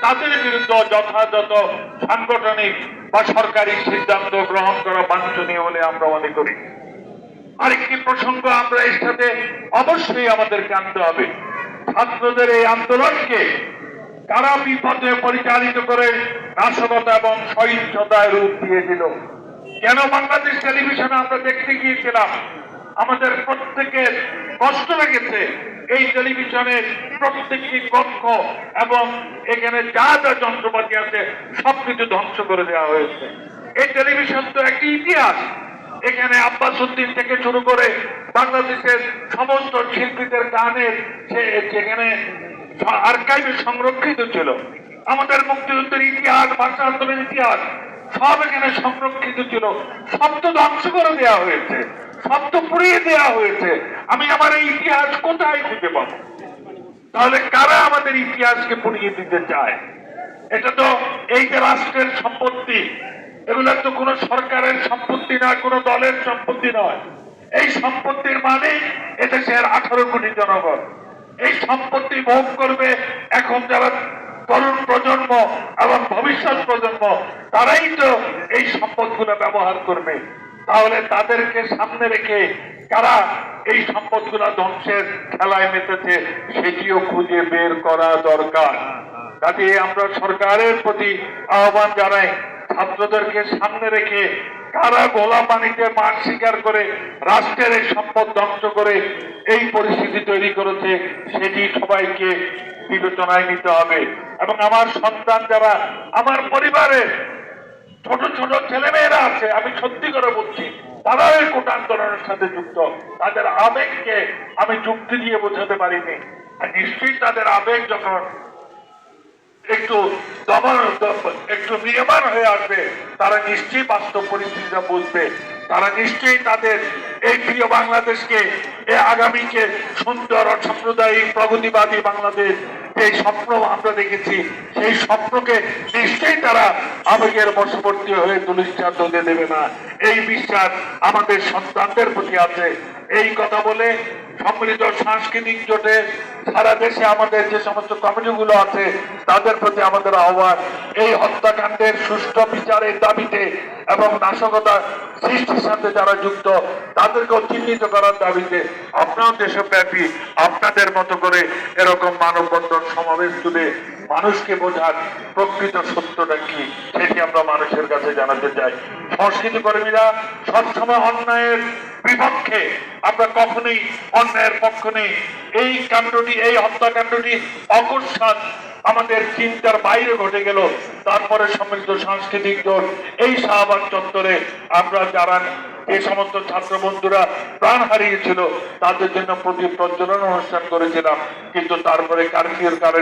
তাদের বিরুদ্ধে যথাযথ সাংগঠনিক বা সরকারি সিদ্ধান্ত গ্রহণ করা বাঞ্ছনীয় বলে আমরা মনে করি। আরেকটি প্রসঙ্গ আমরা এর সাথে অবশ্যই আমাদেরকে আনতে হবে। ছাত্রদের এই আন্দোলনকে কারা বিপদে পরিচালিত করে নাশকতা এবং সহিংসতায় রূপ দিয়েছিল? কেন বাংলাদেশ টেলিভিশনে আমরা দেখতে গিয়েছিলাম? আমাদের প্রত্যেকের কষ্ট লেগেছে। এই টেলিভিশনের প্রত্যেকটি কক্ষ এবং এখানে যা যা যন্ত্রপাতি আছে, সবকিছু ধ্বংস করে দেওয়া হয়েছে। এই টেলিভিশন তো একটি ইতিহাস। এখানে আব্বাস উদ্দিন থেকে শুরু করে বাংলাদেশের সমস্ত শিল্পীদের গানের সে- যেখানে আর্কাইভে সংরক্ষিত ছিল। আমাদের মুক্তিযুদ্ধের ইতিহাস ভাষা আন্দোলনের ইতিহাস, সব এখানে সংরক্ষিত ছিল। সব তো ধ্বংস করে দেওয়া হয়েছে। তো পুড়িয়ে দেওয়া হয়েছে। আমি আমার এই ইতিহাস কোথায় খুঁজে পাবো তাহলে কারা আমাদের ইতিহাসকে পুড়িয়ে দিতে চায়? এটা তো এই যে রাষ্ট্রের সম্পত্তি, এগুলো তো কোনো সরকারের সম্পত্তি না, কোনো দলের সম্পত্তি নয়। এই সম্পত্তির মালিক এদেশের আঠারো কোটি জনগণ। এই সম্পত্তি ভোগ করবে এখন যারা তরুণ প্রজন্ম এবং ভবিষ্যৎ প্রজন্ম, তারাই তো এই সম্পদগুলো ব্যবহার করবে। তাহলে তাদেরকে সামনে রেখে কারা এই সম্পদগুলো ধ্বংসের খেলায় মেতেছে, সেটিও খুঁজে বের করা দরকার। কাজে আমরা সরকারের প্রতি আহ্বান জানাই, ছাত্রদেরকে সামনে রেখে কারা গোলাম বাণিজ্যের মান স্বীকার করে, রাষ্ট্রের এই সম্পদ ধ্বংস করে এই পরিস্থিতি তৈরি করেছে, সেটি সবাইকে বিবেচনায় নিতে হবে। এবং আমার সন্তান যারা, আমার পরিবারের ছোট ছোট ছেলেমেয়েরা আছে, আমি সত্যি করে বলছি, তারাও এই কোটা আন্দোলনের সাথে যুক্ত। তাদের আবেগকে আমি যুক্তি দিয়ে বোঝাতে পারিনি। আর নিশ্চয়ই তাদের আবেগ যখন একটু দমন, একটু নিয়মান হয়ে আসবে, তারা নিশ্চয়ই বাস্তব পরিস্থিতিটা বুঝবে। তারা নিশ্চয়ই তাদের এই প্রিয় বাংলাদেশকে এ আগামীকে সুন্দর সাম্প্রদায়িক প্রগতিবাদী বাংলাদেশ এই স্বপ্ন আমরা দেখেছি, সেই স্বপ্নকে নিশ্চয়ই তারা আবেগের বশবর্তী হয়ে তুলিশ্বাস দিয়ে দেবে না। এই বিশ্বাস আমাদের সন্তানদের প্রতি আছে। এই কথা বলে সম্মিলিত সাংস্কৃতিক জোটে সারা দেশে আমাদের যে সমস্ত কমিটিগুলো আছে, তাদের প্রতি আমাদের আহ্বান, এই হত্যাকাণ্ডের সুষ্ঠু বিচারের দাবিতে এবং নাশকতা সৃষ্টির সাথে যারা যুক্ত, তাদেরকেও চিহ্নিত করার দাবিতে আপনার দেশব্যাপী আপনাদের মতো করে এরকম মানববন্ধন সমাবেশ তুলে মানুষকে বোঝার প্রকৃত সত্যটা কি, সেটি আমরা মানুষের কাছে জানাতে চাই। সংস্কৃতি কর্মীরা সবসময় অন্যায়ের বিপক্ষে, আমরা কখনোই অন্যায়ের পক্ষ নেই। এই কাণ্ডটি, এই হত্যাকাণ্ডটি অকস্মাৎ আমাদের চিন্তার বাইরে ঘটে গেল। তারপরে সম্মিলিত সাংস্কৃতিক দল এই শাহবাগ চত্বরে আমরা যারা যে সমস্ত ছাত্র বন্ধুরা প্রাণ হারিয়েছিল, তাদের জন্য প্রতি প্রজ্বলন অনুষ্ঠান করেছিলাম। কিন্তু তারপরে কারফিউর কারণে